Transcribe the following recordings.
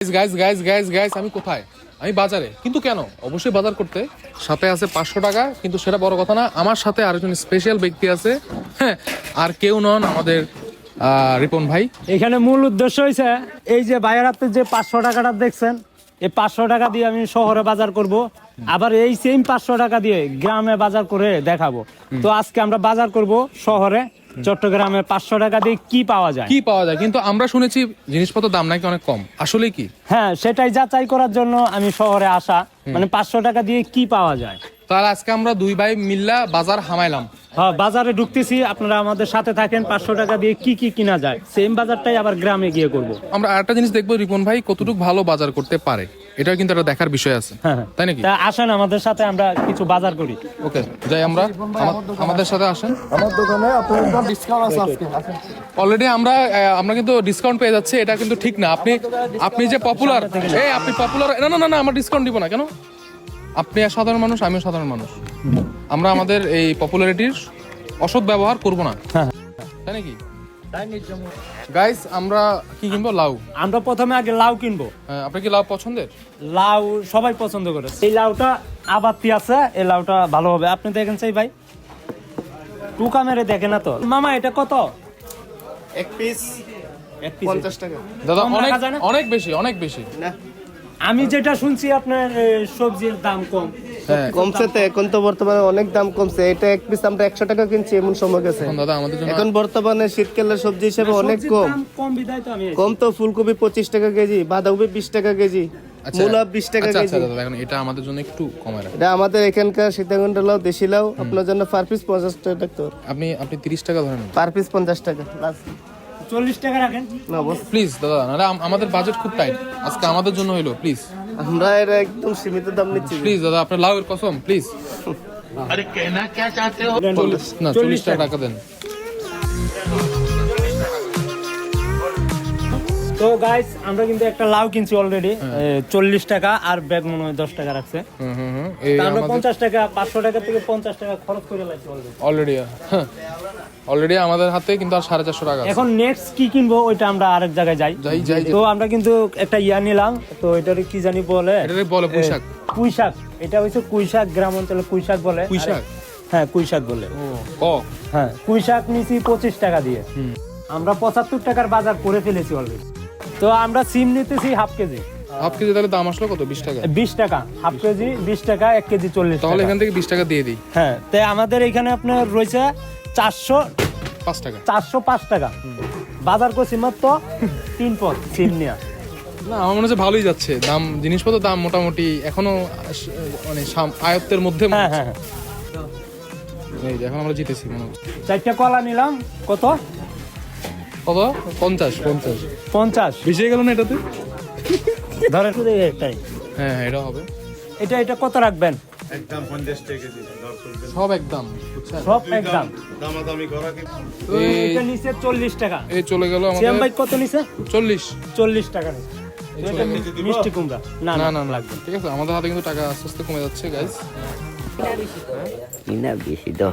Guys guys guys guys আমি কোথায়? আমি বাজারে। কিন্তু কেন? অবশ্যই বাজার করতে। সাথে আছে পাঁচশো টাকা, কিন্তু সেটা বড় কথা না। আমার সাথে আরেকজন স্পেশাল ব্যক্তি আছে। হ্যাঁ আর কেউ নন আমাদের রিপন ভাই। এখানে মূল উদ্দেশ্য হয়েছে এই যে বাইরাতে যে পাঁচশো টাকাটা দেখছেন, এই পাঁচশো টাকা দিয়ে আমি শহরে বাজার করব। আবার এই সেম পাঁচশো টাকা দিয়ে গ্রামে বাজার করে দেখাবো। তো আজকে আমরা বাজার করব শহরে। চট্টগ্রামে পাঁচশো টাকা দিয়ে কি পাওয়া যায়? কি পাওয়া যায়? কিন্তু আমরা শুনেছি জিনিসপত্র দাম নাকি অনেক কম। আসলে কি? হ্যাঁ সেটাই যাচাই করার জন্য আমি শহরে আসা। মানে পাঁচশো টাকা দিয়ে কি পাওয়া যায়? তাহলে আজকে আমরা দুই ভাই মিল্লা বাজার হামাইলাম। হ্যাঁ বাজারে ঢুকতেছি। আপনারা আমাদের সাথে থাকেন। পাঁচশো টাকা দিয়ে কি কি কিনা যায়? সেম বাজারটাই আবার গ্রামে গিয়ে করব। আমরা আরেকটা জিনিস দেখব রিপন ভাই কতটুকু ভালো বাজার করতে পারে? এটাও কিন্তু একটা দেখার বিষয় আছে। হ্যাঁ হ্যাঁ। তাই নাকি? আসেন আমাদের সাথে আমরা কিছু বাজার করি। ওকে যাই আমরা। আমাদের সাথে আসেন। আমার দোকানে আপনার ডিসকাউন্ট আছে আজকে। অলরেডি আমরা আমরা কিন্তু ডিসকাউন্ট পেয়ে যাচ্ছি এটা কিন্তু ঠিক না। আপনি আপনি যে পপুলার এই আপনি পপুলার না না না না আমরা ডিসকাউন্ট দিব না কেন? আপনি এক সাধারণ মানুষ আমিও সাধারণ মানুষ। আমরা আমাদের এই পপুলারিটির অসৎ ব্যবহার করব না। হ্যাঁ। তাই নাকি? গাইস আমরা কি কিনবো? লাউ। আমরা প্রথমে আগে লাউ কিনবো। হ্যাঁ, আপনার কি লাউ পছন্দের? লাউ সবাই পছন্দ করে। এই লাউটা আবাতি আছে এই লাউটা ভালো হবে। আপনি দেখেন সেই ভাই। টুকা মেরে দেখে না তো। মামা এটা কত? এক পিস এক পঞ্চাশ টাকা। দাদা অনেক বেশি অনেক বেশি। আমি যেটা শুনছি আপনার সবজির দাম কম। কমছে তো এখন তো বর্তমানে অনেক দাম কমছে। এটা এক পিস আমরা একশো টাকা কিনছি এমন সময় গেছে। এখন আমাদের বর্তমানে শীতকালের সবজি হিসেবে অনেক কম। কম তো আমি এসেছি। কম তো ফুলকপি পঁচিশ টাকা কেজি বাঁধাকপি বিশ টাকা কেজি আচ্ছা মূলা বিশ টাকা আচ্ছা আচ্ছা কেজি। এখন এটা আমাদের জন্য একটু কমে রাখেন। এটা আমাদের এখানকার সীতাকুণ্ড লাউ দেশি লাউ আপনার জন্য পার পিস পঞ্চাশ টাকা আপনি আপনি তিরিশ টাকা ধরেন। পার পিস পঞ্চাশ টাকা। চল্লিশ টাকা রাখেন। না প্লিজ দাদা আমাদের বাজেট খুব টাইট আজকে আমাদের জন্য হইল প্লিজ আমরা এর একদম সীমিত দাম নিচ্ছি। প্লিজ দাদা আপনার লাউয়ের কসম প্লিজ চল্লিশ না চল্লিশ টাকা টাকা দেন। তো গাইস আমরা কিন্তু একটা লাউ কিনছি অলরেডি চল্লিশ টাকা আর ব্যাগ মনে হয় দশ টাকা রাখছে। হুম হুম হুম। এই আমরা পঞ্চাশ টাকা পাঁচশো টাকা থেকে পঞ্চাশ টাকা খরচ করে লাগছি অলরেডি অলরেডি আমাদের হাতে কিন্তু আর সাড়ে চারশো টাকা এখন নেক্সট কি কিনবো ওইটা আমরা আরেক জায়গায় যাই। যাই যাই তো আমরা কিন্তু একটা ইয়া নিলাম তো এটার কি জানি বলে? এটারে বলে পুঁইশাক। কুই শাক এটা হচ্ছে কুই শাক গ্রাম অঞ্চলে কুই শাক বলে। পুঁই শাক? আরে- হ্যাঁ কুই শাক বলে। ও হ্যাঁ কুই শাক নিছি পঁচিশ টাকা দিয়ে। আমরা পঁচাত্তর টাকার বাজার করে ফেলেছি অলরেডি তো আমরা সিম নিতেছি হাফ কেজি। হাফ কেজি তাহলে দাম আসলো কত? বিশ টাকা। বিশ টাকা হাফ কেজি বিশ টাকা এক কেজি চল্লিশ তাহলে এখান থেকে বিশ টাকা দিয়ে দিই। হ্যাঁ তাই আমাদের এখানে আপনার রয়েছে চারশো পাঁচ টাকা। চারশো পাঁচ টাকা। বাজার করছি মাত্র তিন পথ সিম নিয়ে। না আমার মনে হচ্ছে ভালোই যাচ্ছে। দাম জিনিসপত্রের দাম মোটামুটি এখনও মানে সাম- আয়ত্তের মধ্যে হ্যাঁ হ্যাঁ হ্যাঁ। এই এখন আমরা জিতেছি মনে হচ্ছে। চারটা কলা নিলাম কত? কত? পঞ্চাশ পঞ্চাশ। পঞ্চাশ। বেশি হয়ে গেল না এটাতে? ধরেন। শুধু হ্যাঁ হ্যাঁ এটা হবে। এটা এটা কত রাখবেন? সব একদম বুঝছেন? সব একদম। তো এই এটা নিচে চল্লিশ টাকা। এই চলে গেল আমাদের ভাই কত নিচে চল্লিশ। চল্লিশ টাকা নিচে তো এটা মিষ্টি কুমড়া। না না না লাগবে ঠিক আছে আমাদের হাতে কিন্তু টাকা আস্তে আস্তে কমে যাচ্ছে বেশি দাও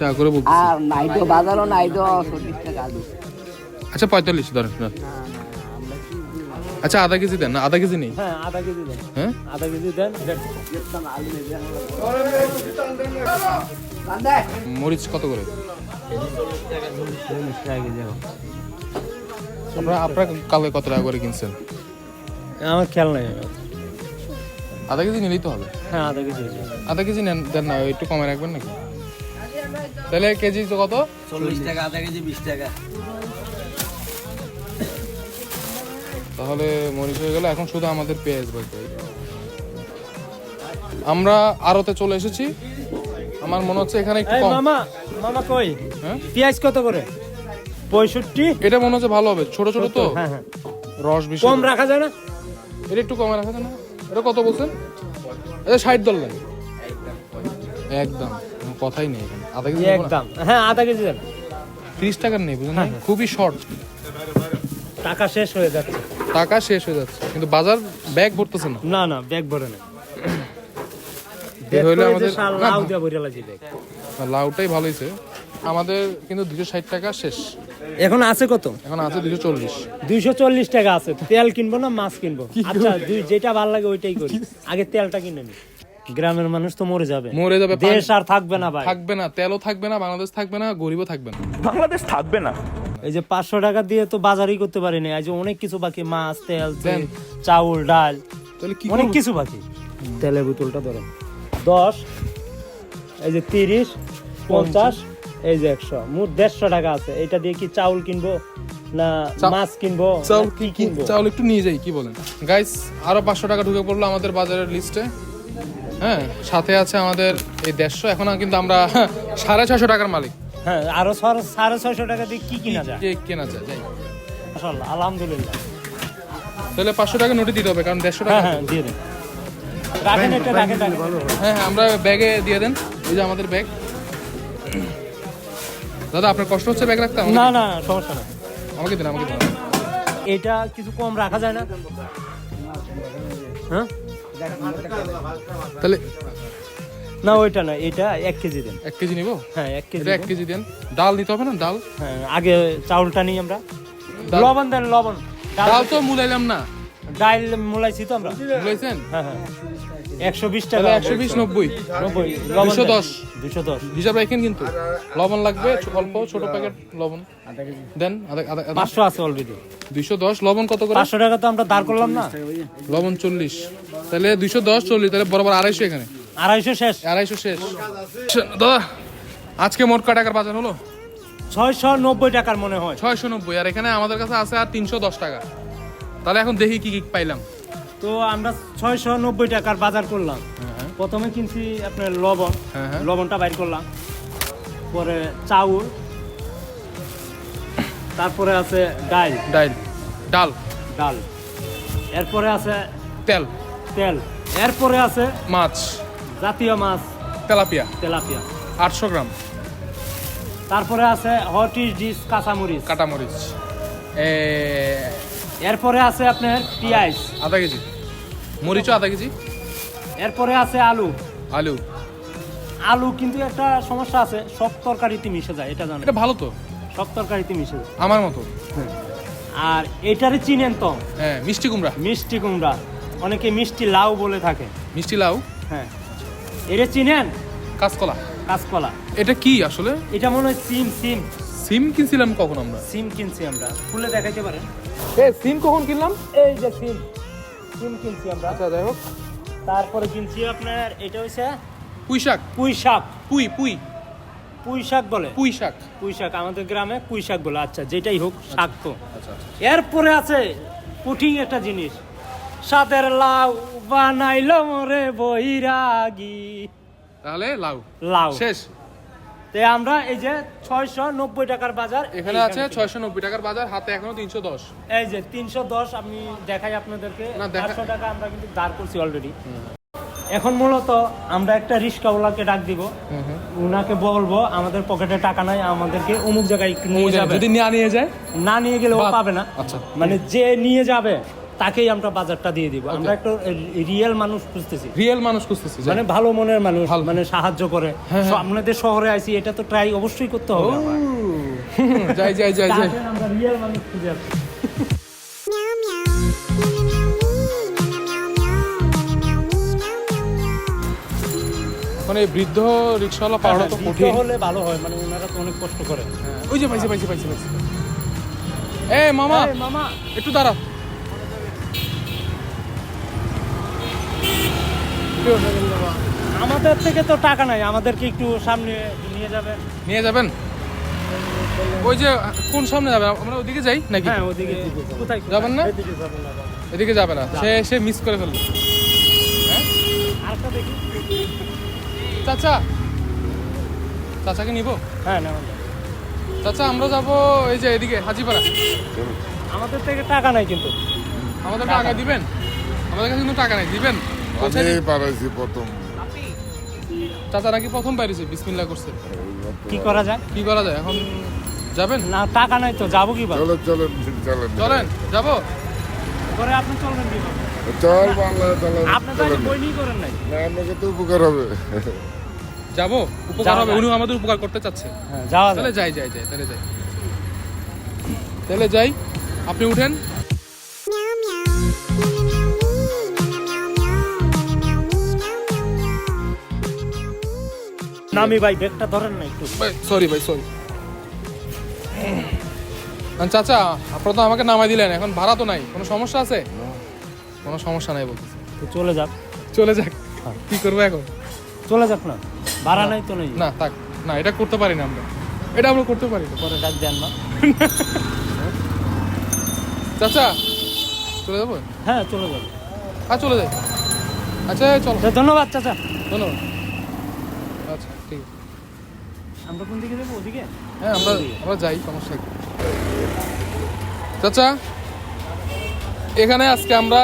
টাকা করে বলছি আর নাই তো বাজারও নাই তো চল্লিশ টাকা আলু। আচ্ছা পঁয়তাল্লিশ ধরেন না। আচ্ছা আধা কেজি দেন না আধা কেজি নেই? হ্যাঁ আধা কেজি দেন। হ্যাঁ? আধা কেজি দেন দেন। মরিচ কত করে? আপনারা আপনারা কালকে কত টাকা করে কিনছেন? আমার খেয়াল নাই। আধা কেজি নিলেই তো হবে। হ্যাঁ আধা কেজি। আধা কেজি নেন দেন না একটু কমে রাখবেন নাকি? তাহলে কেজি তো কত? চল্লিশ টাকা আধা কেজি বিশ টাকা। তাহলে মরিচ হয়ে গেল এখন শুধু আমাদের পেঁয়াজ বাকি আমরা আরতে চলে এসেছি। আমার মনে হচ্ছে এখানে একটু কম। মামা মামা কই? হ্যাঁ? পেঁয়াজ কত করে? পঁয়ষট্টি? এটা মনে হচ্ছে ভালো হবে। ছোট ছোট তো। হ্যাঁ হ্যাঁ। রস বেশি কম রাখা যায় না? এটা একটু কমে রাখা যায় না? এটা কত বলছেন? এটা ষাট ডলার একদম। কথাই নেই এখানে। আধা কেজি একদম। হ্যাঁ আধা কেজি দেন। তিরিশ টাকার নেই বুঝলেন? হ্যাঁ, না? খুবই শর্ট। টাকা শেষ হয়ে যাচ্ছে। টাকা শেষ হয়ে যাচ্ছে। কিন্তু বাজার ব্যাগ ভরতেছে না। না না ব্যাগ ভরে না। হইলে আমাদের? লাউ দিয়ে ভরে ব্যাগ। লাউটাই ভালো হয়েছে আমাদের কিন্তু দুশো ষাট টাকা শেষ। এখন আছে কত? এখন আছে দুশো চল্লিশ। দুইশো চল্লিশ টাকা আছে। তেল কিনবো না মাছ কিনবো? আচ্ছা দুই যেটা ভালো লাগে ওইটাই করি। আগে তেলটা কিনে নি। গ্রামের মানুষ তো মরে যাবে। মরে যাবে, দেশ আর থাকবে না ভাই। থাকবে না তেলও থাকবে না বাংলাদেশ থাকবে না গরিবও থাকবে না। বাংলাদেশ থাকবে না। এই যে পাঁচশো টাকা দিয়ে তো বাজারই করতে পারিনি যে অনেক কিছু বাকি মাছ তেল। চাউল ডাল অনেক কিছু বাকি। তেলের বোতলটা ধরেন দশ এই যে তিরিশ পঞ্চাশ এই যে একশো। মোট দেড়শো টাকা আছে। এটা দিয়ে কি চাউল কিনবো না মাছ কিনবো? চাউল কি কিনবো? চাউল একটু নিয়ে যাই কি বলেন? গাইস আরও পাঁচশো টাকা ঢুকে পড়ল আমাদের বাজারের লিস্টে হ্যাঁ সাথে আছে আমাদের এই দেড়শো। এখন কিন্তু আমরা সাড়ে ছশো টাকার মালিক। হ্যাঁ আরও সাড়ে সাড়ে ছয়শো টাকা দিয়ে কি কিনা যায়? যে কেনা যায় যাই। মাশাআল্লাহ, আলহামদুলিল্লাহ। তাহলে পাঁচশো টাকা নোটে দিতে হবে কারণ দেড়শো টাকা হ্যাঁ হ্যাঁ দিয়ে দেন। রাখেন একটা রাখেন রাখেন। হ্যাঁ। হ্যাঁ আমরা ব্যাগে দিয়ে দেন এই যে আমাদের ব্যাগ। দাদা আপনার কষ্ট হচ্ছে ব্যাগ রাখতে? আমাকে না না সমস্যা না আমাকে দিন আমাকে দিন। এটা কিছু কম রাখা যায় না? হ্যাঁ? তাহলে না ওইটা না এটা এক কেজি দেন। এক কেজি নিবো? হ্যাঁ এক কেজি এক কেজি দেন। ডাল নিতে হবে না ডাল? হ্যাঁ আগে চাউলটা নিই আমরা। লবণ দেন লবণ। ডাল- তো মুলাইলাম না। ডাল মুলাইছি তো আমরা। বুঝলেন হ্যাঁ হ্যাঁ। একশো বিশ টাকা। একশো বিশ নব্বই। নব্বই। দুশো দশ। দুশো দশ। হিসাব রাখেন কিন্তু। লবণ লাগবে অল্প ছোট প্যাকেট লবণ। দেন পাঁচশো আছে অলরেডি দুইশো দশ লবণ কত করে? পাঁচশো টাকা তো আমরা দাঁড় করলাম না। লবণ চল্লিশ। তাহলে দুইশো দশ চল্লিশ তাহলে বরাবর আড়াইশো এখানে। আড়াইশো শেষ। আড়াইশো শেষ। দাদা আজকে মোট কয় টাকার বাজার হলো? ছয়শো নব্বই টাকার মনে হয়। ছয়শো নব্বই আর এখানে আমাদের কাছে আছে আর তিনশো দশ টাকা। তাহলে এখন দেখি কি কি পাইলাম। তো আমরা ছয়শো নব্বই টাকার বাজার করলাম। প্রথমে কিনছি আপনার লবণ। হ্যাঁ, হ্যাঁ। লবণটা বাইর করলাম। পরে চাউল। তারপরে আছে ডাল। ডাইল ডাল। ডাল। এরপরে আছে তেল। তেল। এরপরে আছে মাছ। জাতীয় মাছ তেলাপিয়া। তেলাপিয়া। আটশো গ্রাম। তারপরে আছে হট ইস ডিস কাঁচামরিচ। কাটামরিচ এরপরে আছে আপনার পেঁয়াজ। আধা কেজি। মরিচও আধা কেজি। এরপরে আছে আলু। আলু। আলু কিন্তু একটা সমস্যা আছে সব তরকারিতে মিশে যায় এটা জানেন। এটা ভালো তো। সব তরকারিতে মিশে যায়। আমার মতো। আর এটারে চিনেন তো। হ্যাঁ মিষ্টি কুমড়া। মিষ্টি কুমড়া। অনেকে মিষ্টি লাউ বলে থাকে। মিষ্টি লাউ? হ্যাঁ। এটা চিনেন? কাঁচকলা। কাঁচকলা। এটা কি আসলে? এটা মনে হয় সিম সিম। সিম কিনছিলাম কখন আমরা? সিম কিনছি আমরা। খুলে দেখাইতে পারেন। এ সিম কখন কিনলাম? এই যে সিম। সিম কিনছি আমরা। আচ্ছা যাই হোক। তারপরে কিনছি আপনার এটা হচ্ছে পুঁই শাক পুঁই শাক পুঁই। পুঁই পুঁই শাক বলে? পুঁই শাক পুঁই শাক আমাদের গ্রামে পুঁই শাক বলে। আচ্ছা যেটাই হোক শাক তো। আচ্ছা এরপরে আছে কঠিন একটা জিনিস। সাদের লাউ বানাইল মরে বৈরাগী। তাহলে লাউ। লাউ। শেষ। তে আমরা এই যে ছয়শো নব্বই টাকার বাজার এখানে আছে ছয়শো নব্বই টাকার বাজার হাতে এখনও তিনশো দশ। এই যে তিনশো দশ আমি দেখাই আপনাদেরকে। দেখা- টাকা আমরা কিন্তু দাঁড় করছি অলরেডি এখন মূলত আমরা একটা রিক্সাওয়ালাকে ডাক দিব। উনাকে বলব আমাদের পকেটে টাকা নাই আমাদেরকে অমুক জায়গায় একটু নিয়ে যাবে। যদি না নিয়ে যায়? না নিয়ে গেলে ও পাবে না। আচ্ছা। মানে যে নিয়ে যাবে তাকেই আমরা বাজারটা দিয়ে দিব। আমরা একটা রিয়েল মানুষ খুঁজতেছি। রিয়েল মানুষ খুঁজতেছি। মানে ভালো মনের মানুষ মানে সাহায্য করে। হ্যাঁ, হ্যাঁ। আপনাদের শহরে আইছি এটা তো ট্রাই অবশ্যই করতে হবে যাই যাই যাই যাই। আমরা রিয়েল মানুষ খুঁজে এই বৃদ্ধ রিক্সাওয়ালা পাওয়াটা তো হ্যাঁ, কঠিন। হলে ভালো হয় মানে ওনারা তো অনেক কষ্ট করে। ওই যে পাইছি পাইছি পাইছি পাইছি। এ মামা! মামা! একটু দাঁড়া আমাদের থেকে তো টাকা নাই আমাদেরকে একটু সামনে নিয়ে যাবে। নিয়ে যাবেন? ওই যে কোন সামনে যাবে? আমরা ওদিকে যাই নাকি? হ্যাঁ ওদিকে কোথায়? যাবেন না? এদিকে যাবেন না এদিকে যাবে না। সে সে মিস করে ফেলল হ্যাঁ? আরেকটা দেখি। চাচা। চাচাকে নিব? হ্যাঁ না চাচা আমরা যাব এই যে এদিকে হাজিপাড়া। আমাদের থেকে টাকা নাই কিন্তু। আমাদের টাকা দিবেন। আমাদের কাছে কিন্তু টাকা নাই দিবেন? আমি? পারাইছি প্রথম। চাচা নাকি প্রথম পাইছে বিসমিল্লাহ করছে। কি করা যায়? কি করা যায়? এখন যাবেন? না টাকা নাই তো যাব কি চলো চলেন চলেন। চলেন যাব। করে আপনি চলবেন কি চল বাংলা চলেন আপনি তো বই নিয়ে করেন নাই। না আপনাকে তো উপকার হবে। যাব? উপকার হবে। যায়। উনি আমাদের উপকার করতে চাচ্ছে। হ্যাঁ যাওয়া তাহলে যাই যাই যাই তাহলে যাই। তাহলে যাই। আপনি উঠেন। নামি ভাই ব্যাগটা ধরেন না একটু। সরি ভাই সরি চাচা আপনারা তো আমাকে নামাই দিলেন এখন ভাড়া তো নাই। কোনো সমস্যা আছে? কোনো সমস্যা নাই বলতেছি। তো চলে যাক। চলে যাক। কি করব এখন? চলে যাক না। ভাড়া নাই তো নেই। না থাক। না এটা করতে পারি না আমরা। এটা আমরা করতে পারি না। পরে ডাক দেন না। চাচা চলে যাব? হ্যাঁ চলে যাবে। হ্যাঁ চলে যাই। আচ্ছা চলো। ধন্যবাদ চাচা। ধন্যবাদ আচ্ছা ঠিক আছে আমরা কোন দিকে যাব? ওদিকে? হ্যাঁ আমরা আমরা যাই সমস্যা কি? চাচা এখানে আজকে আমরা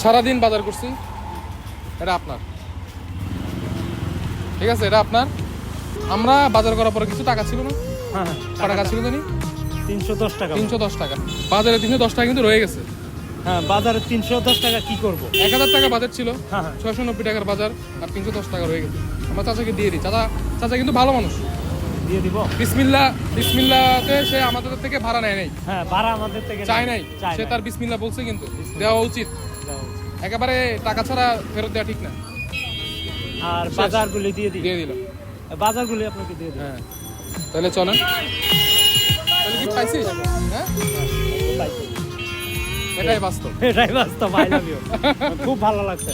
সারাদিন বাজার করছি। এটা আপনার। ঠিক আছে এটা আপনার। আমরা বাজার করার পরে কিছু টাকা ছিল না? হ্যাঁ হ্যাঁ টাকা ছিল। জানি? তিনশো দশ টাকা। তিনশো দশ টাকা। বাজারে তিনশো দশ টাকা কিন্তু রয়ে গেছে। হ্যাঁ বাজারে তিনশো দশ টাকা কি করব? এক হাজার টাকা বাজার ছিল। হ্যাঁ হ্যাঁ। ছয়শো নব্বই টাকার বাজার আর তিনশো দশ টাকা রয়ে গেছে। আমরা চাচাকে দিয়ে দিই। চাচা চাচা কিন্তু ভালো মানুষ। দিয়ে দিব। বিসমিল্লা বিসমিল্লাতে সে আমাদের থেকে ভাড়া নেয় নাই। হ্যাঁ ভাড়া আমাদের থেকে চাই নাই। সে তার বিসমিল্লা বলছে কিন্তু দেওয়া উচিত। একেবারে টাকা ছাড়া ফেরত দেওয়া ঠিক না। আর বাজারগুলি দিয়ে দিই দিয়ে দিলাম। বাজারগুলি আপনাকে দিয়ে দিই হ্যাঁ। তাহলে চলেন। তাহলে কি পাইছিস? হ্যাঁ? এটাই বাস্তব। এটাই বাস্তব আই লাভ ইউ খুব ভালো লাগছে।